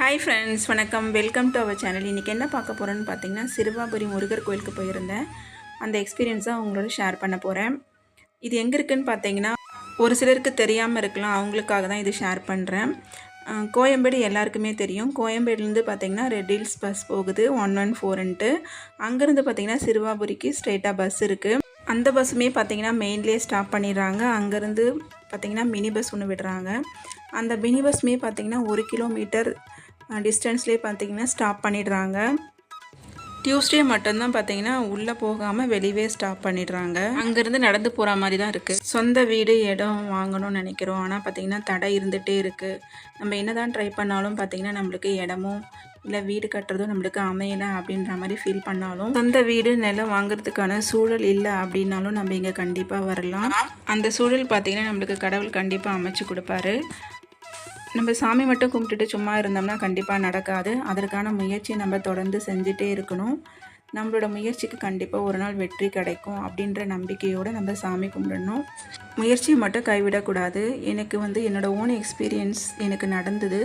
Hi friends வணக்கம். Welcome to our channel இன்றைக்கி என்ன பார்க்க போகிறேன்னு பார்த்தீங்கன்னா சிறுவாபுரி முருகர் கோயிலுக்கு போயிருந்தேன். அந்த எக்ஸ்பீரியன்ஸாக அவங்களோட ஷேர் பண்ண போகிறேன் இது எங்கே இருக்குதுன்னு பார்த்தீங்கன்னா ஒரு சிலருக்கு தெரியாமல் இருக்கலாம். அவங்களுக்காக தான் இது ஷேர் பண்ணுறேன் கோயம்பேடு எல்லாருக்குமே தெரியும். கோயம்பேடுலேருந்து பார்த்தீங்கன்னா ரெட் ஹில்ஸ் பஸ் போகுது ஒன் ஒன் ஃபோர்ன்ட்டு அங்கேருந்து பார்த்தீங்கன்னா சிறுவாபுரிக்கு ஸ்ட்ரெயிட்டாக பஸ் இருக்குது அந்த பஸ்ஸுமே பார்த்தீங்கன்னா மெயின்லேயே ஸ்டாப் பண்ணிடுறாங்க. அங்கேருந்து பார்த்திங்கன்னா மினி பஸ் ஒன்று விடுறாங்க. அந்த மினி பஸ்மே பார்த்தீங்கன்னா ஒரு கிலோமீட்டர் டிஸ்டன்ஸ்லேயே பார்த்தீங்கன்னா ஸ்டாப் பண்ணிடுறாங்க. டியூஸ்டே மட்டும்தான் பார்த்தீங்கன்னா உள்ளே போகாமல் வெளியே ஸ்டாப் பண்ணிடுறாங்க. அங்கேருந்து நடந்து போகிற மாதிரி தான் இருக்குது சொந்த வீடு இடம் வாங்கணும்னு நினைக்கிறோம். ஆனால் பார்த்தீங்கன்னா தடை இருந்துகிட்டே இருக்குது நம்ம என்ன தான் ட்ரை பண்ணாலும் பார்த்தீங்கன்னா நம்மளுக்கு இடமும் இல்லை வீடு கட்டுறதும் நம்மளுக்கு அமையலை அப்படின்ற மாதிரி ஃபீல் பண்ணாலும் சொந்த வீடு நிலம் வாங்குறதுக்கான சூழல் இல்லை அப்படின்னாலும் நம்ம இங்கே கண்டிப்பாக வரலாம். அந்த சூழல் பார்த்தீங்கன்னா நம்மளுக்கு கடவுள் கண்டிப்பாக அமைச்சு கொடுப்பாரு. நம்ம சாமி மட்டும் கும்பிட்டுட்டு சும்மா இருந்தோம்னா கண்டிப்பாக நடக்காது. அதற்கான முயற்சி நம்ம தொடர்ந்து செஞ்சுட்டே இருக்கணும். நம்மளோட முயற்சிக்கு கண்டிப்பாக ஒரு நாள் வெற்றி கிடைக்கும் அப்படின்ற நம்பிக்கையோடு நம்ம சாமி கும்பிடணும். முயற்சியை மட்டும் கைவிடக்கூடாது. எனக்கு வந்து என்னோடய ஓன் எக்ஸ்பீரியன்ஸ் எனக்கு நடந்தது.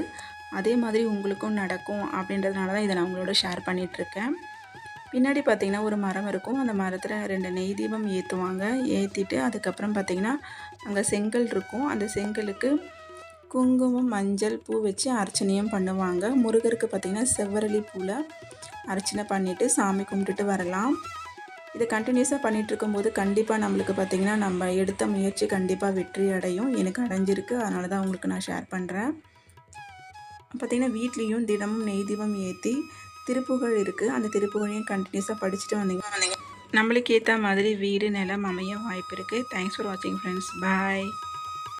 அதே மாதிரி உங்களுக்கும் நடக்கும் அப்படின்றதுனால தான் இதை நான் உங்களோட ஷேர் பண்ணிகிட்ருக்கேன் பின்னாடி பார்த்தீங்கன்னா ஒரு மரம் இருக்கும். அந்த மரத்தில் ரெண்டு நெய் தீபம் ஏற்றுவாங்க ஏற்றிட்டு அதுக்கப்புறம் பார்த்தீங்கன்னா அங்கே செங்கல் இருக்கும். அந்த செங்கலுக்கு குங்குமம் மஞ்சள் பூ வச்சு அர்ச்சனையும் பண்ணுவாங்க. முருகருக்கு பார்த்திங்கன்னா செவ்வரளி பூவில் அர்ச்சனை பண்ணிவிட்டு சாமி கும்பிட்டுட்டு வரலாம். இதை கண்டினியூஸாக பண்ணிகிட்டு இருக்கும்போது கண்டிப்பாக நம்மளுக்கு பார்த்திங்கன்னா நம்ம எடுத்த முயற்சி கண்டிப்பாக வெற்றி அடையும். எனக்கு அடைஞ்சிருக்கு. அதனால தான் உங்களுக்கு நான் ஷேர் பண்ணுறேன் பார்த்திங்கன்னா வீட்லேயும் தினமும் நெய் தீபம் ஏற்றி திருப்புகழ் இருக்குது அந்த திருப்புகழையும் கண்டினியூஸாக படிச்சுட்டு வந்தீங்க. நம்மளுக்கு ஏற்ற மாதிரி வீடு நிலம் அமைய வாய்ப்பு இருக்குது தேங்க்ஸ் ஃபார் வாட்சிங் ஃப்ரெண்ட்ஸ் பாய்